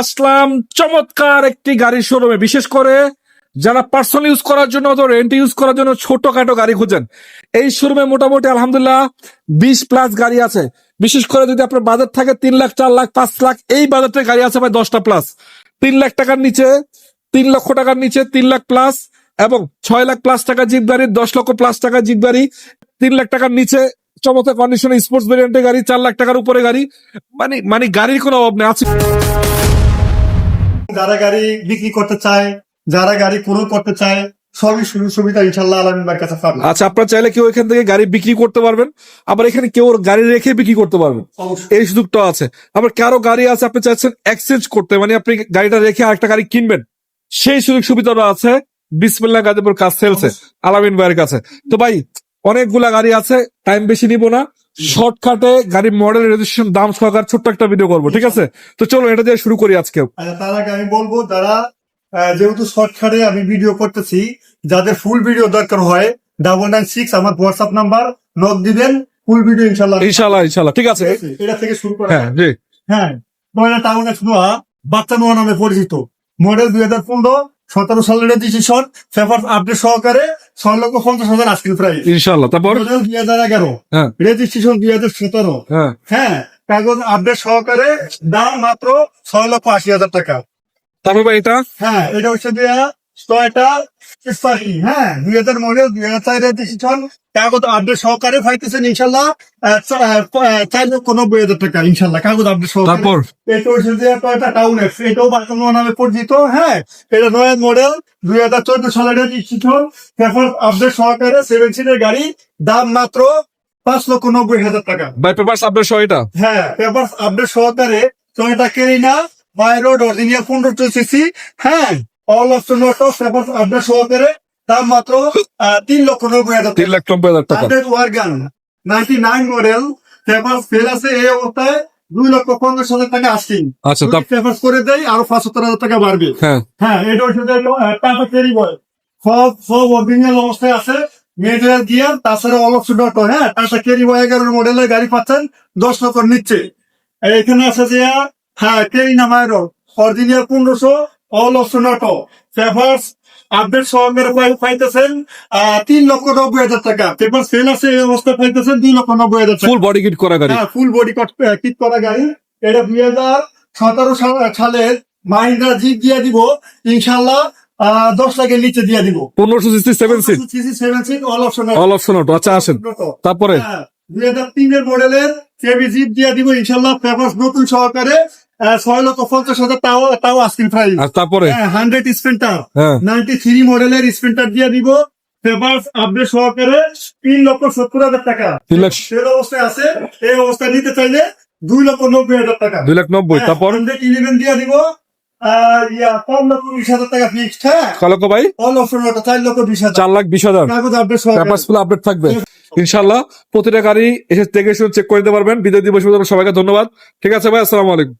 আসলাম চমৎকার একটি গাড়ির শোরুমে বিশেষ করে যারা পার্সোনাল ইউজ করার জন্য অথবা রেন্ট ইউজ করার জন্য ছোটখাটো গাড়ি খুঁজেন। এই শোরুমে মোটামুটি আলহামদুলিল্লাহ বিশ প্লাস গাড়ি আছে। বিশেষ করে যদি আপনার বাজেট থাকে তিন লাখ, চার লাখ, পাঁচ লাখ, এই বাজেটের গাড়ি আছে ভাই দশটা প্লাস তিন লাখ টাকার নিচে, তিন লক্ষ টাকার নিচে তিন লাখ প্লাস এবং ছয় লাখ প্লাস টাকা জিপ গাড়ি দশ লক্ষ প্লাস টাকা জিপ গাড়ি, তিন লাখ টাকার নিচে চমৎকার কন্ডিশনে স্পোর্টস ভেরিয়েন্টের গাড়ি, চার লাখ টাকার উপরে গাড়ি। মানে মানে গাড়ির কোনো অভাব নেই। আছে যারা গাড়ি বিক্রি করতে চায় যারা গাড়ি পুরো করতে চায় সবই সুযোগ সুবিধা ইনশাল্লাহ আলমিন ভাইয়ের কাছে পাবে আচ্ছা আপনারা চাইলে কেউ এখান থেকে গাড়ি বিক্রি করতে পারবেন আবার এখানে কেউ গাড়ি রেখে বিক্রি করতে পারবেন। এই সুযোগটা আছে। আবার কারও গাড়ি আছে আপনি চাইছেন এক্সচেঞ্জ করতে মানে আপনি গাড়িটা রেখে আরেকটা গাড়ি কিনবেন সেই সুযোগ সুবিধাটা আছে বিসমিল্লা গাজীপুর কাজ সেলসে আলামিন ভাইয়ের কাছে। তো ভাই অনেকগুলা গাড়ি আছে টাইম বেশি নিব না। শর্টকাটে গাড়ির মডেল রেজিস্ট্রেশন দাম সহকার ছোট্ট একটা ভিডিও করব ঠিক আছে? তো চলো এটা দিয়ে শুরু করি আজকে আচ্ছা, তার আগে আমি বলব যারা যেহেতু শর্টকাটে আমি ভিডিও করতেছি যাদের ফুল ভিডিও দরকার হয় ডাবল নাইন সিক্স আমার হোয়াটসঅ্যাপ নাম্বার নক দিবেন ফুল ভিডিও ইনশাল্লাহ ইনশাল্লাহ ইনশাল্লাহ ঠিক আছে? এটা থেকে শুরু করা হ্যাঁ জি। হ্যাঁ নয়না টাউন এক্স নোয়া বাচ্চা নোয়া নামে পরিচিত। মডেল দুই হাজার পনেরো সতেরো সালের রেজিস্ট্রেশন পেপার আপডেট সহকারে ছয় লক্ষ পঞ্চাশ হাজার আজকের প্রাইস ইনশাল্লাহ তারপর? দুই হাজার এগারো। হ্যাঁ। রেজিস্ট্রেশন দুই হাজার সতেরো। হ্যাঁ। হ্যাঁ কাগজ আপডেট সহকারে দাম মাত্র ছয় লক্ষ আশি হাজার টাকা। তারপর এটা? হ্যাঁ এটা হচ্ছে দিয়া হ্যাঁ? দুই হাজার মডেল দুই হাজার চার রেজিস্ট্রেশন কাগজ আপডেট সহকারে পাইতেছেন ইনশাল্লাহ। চার লক্ষ নব্বই হাজার টাকা ইনশাল্লাহ কাগজ আপডেট সহকারে। তারপর? এটা হচ্ছে যে টয়টা টাউন এক্স এটাও নামে পরিচিত হ্যাঁ? এটা নয় মডেল দুই হাজার চোদ্দ সালের রেজিস্ট্রেশন আপডেট সহকারে সেভেন সিটের গাড়ি দাম মাত্র পাঁচ লক্ষ নব্বই হাজার টাকা। পেপার সহ এটা? হ্যাঁ পেপার আপডেট সহকারে টয়োটা কেরিনা মাই রোড অরিজিনাল পনেরো সিসি হ্যাঁ? All option auto paper update সহকারে দাম মাত্র তিন লক্ষ নব্বই হাজার তিন লাখ নব্বই হাজার টাকা। Update ওয়ারগান ninety nine model paper fail আছে এই অবস্থায় দুই লক্ষ পঞ্চাশ হাজার টাকা আসছেন আচ্ছা পেপার করে দেয় আরও পাঁচসত্তর হাজার টাকা বাড়বে। হ্যাঁ। হ্যাঁ এটা হচ্ছে যে, আহ, বয় সব সব অরিজিনাল অবস্থায় আছে। মেটেরিয়াল গিয়ার তাছাড়া অল অপশন অটো হ্যাঁ টাটা কেরি মডেলের গাড়ি পাচ্ছেন দশ লক্ষ নিচ্ছে। এখানে আছে যে হ্যাঁ কেরি নামায় অরিজিনাল পনেরোশো all option auto papers update সহকারে পাই- পাইতেছেন তিন লক্ষ নব্বই হাজার টাকা। পেপার সেল আছে এই অবস্থায় পাইতেছেন দুই লক্ষ নব্বই হাজার ফুল বডি কিট করা গাড়ি। হ্যাঁ ফুল বডি কিট করা গাড়ি। এটা দুই হাজার সতেরো সালের মাহিন্দ্রা জিপ দিয়ে দিব। ইনশাল্লাহ আহ, দশ লাখের নিচে দিয়ে দিব। পনেরোশো sixty seven seat seven seat all option all option আচ্ছা আসেন। তারপরে? হ্যাঁ, দুই হাজার তিনের মডেলের কেবি জিপ দিয়ে দিব। ইনশাল্লাহ পেপার নতুন সহকারে। ছয় লক্ষ পঞ্চাশ হাজার তাও তাও আস্কিং প্রাইস তারপরে? হান্ড্রেড স্পেন্টার হ্যাঁ। নাইনটি থ্রি মডেলের স্পেন্টার দিয়ে দিব। পেপার আপডেট সহকারে তিন লক্ষ সত্তর হাজার টাকা। তিন অবস্থায় আছে। এই নিতে চাইলে দুই লক্ষ নব্বই হাজার টাকা। দুই লাখ নব্বই। তারপর? ইলেভেন দিয়ে দিব। ইয়া হ্যাঁ। ইনশাল্লাহ প্রতিটা গাড়ি এসে দেখে শুনে চেক করে দিতে পারবেন। বিদায় দিবস সবাইকে ধন্যবাদ। ঠিক আছে ভাই আসসালামু আলাইকুম।